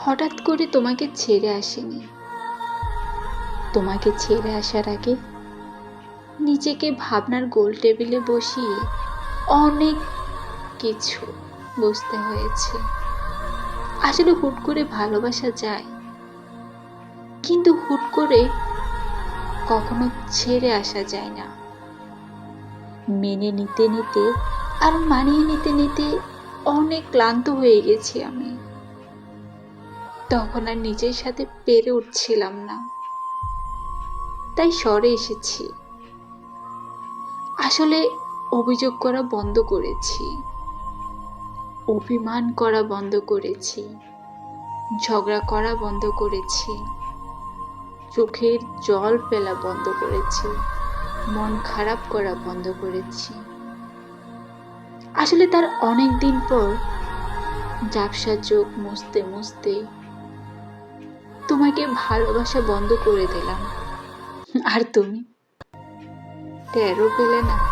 হঠাৎ করে তোমাকে ছেড়ে আসেনি। তোমাকে ছেড়ে আসার আগে নিজেকে ভাবনার গোল টেবিলে বসিয়ে অনেক কিছু বুঝতে হয়েছে। আসলে হুট করে ভালোবাসা যায়, কিন্তু হুট করে কখনো ছেড়ে আসা যায় না। মেনে নিতে নিতে আর মানিয়ে নিতে নিতে অনেক ক্লান্ত হয়ে গেছি আমি। তখন আর নিজের সাথে পেরে উঠছিলাম না। তাই সরে এসেছি। আসলে অভিযোগ করা বন্ধ করেছি। অভিমান করা বন্ধ করেছি। ঝগড়া করা বন্ধ করেছি। চোখের জল ফেলা বন্ধ করেছি। মন খারাপ করা বন্ধ করেছি। আসলে তার অনেক দিন পর ঝাপসা চোখ মুছতে মুছতে তোমাকে ভালোবাসা বন্ধ করে দিলাম। আর তুমি? তেরো পেলে না।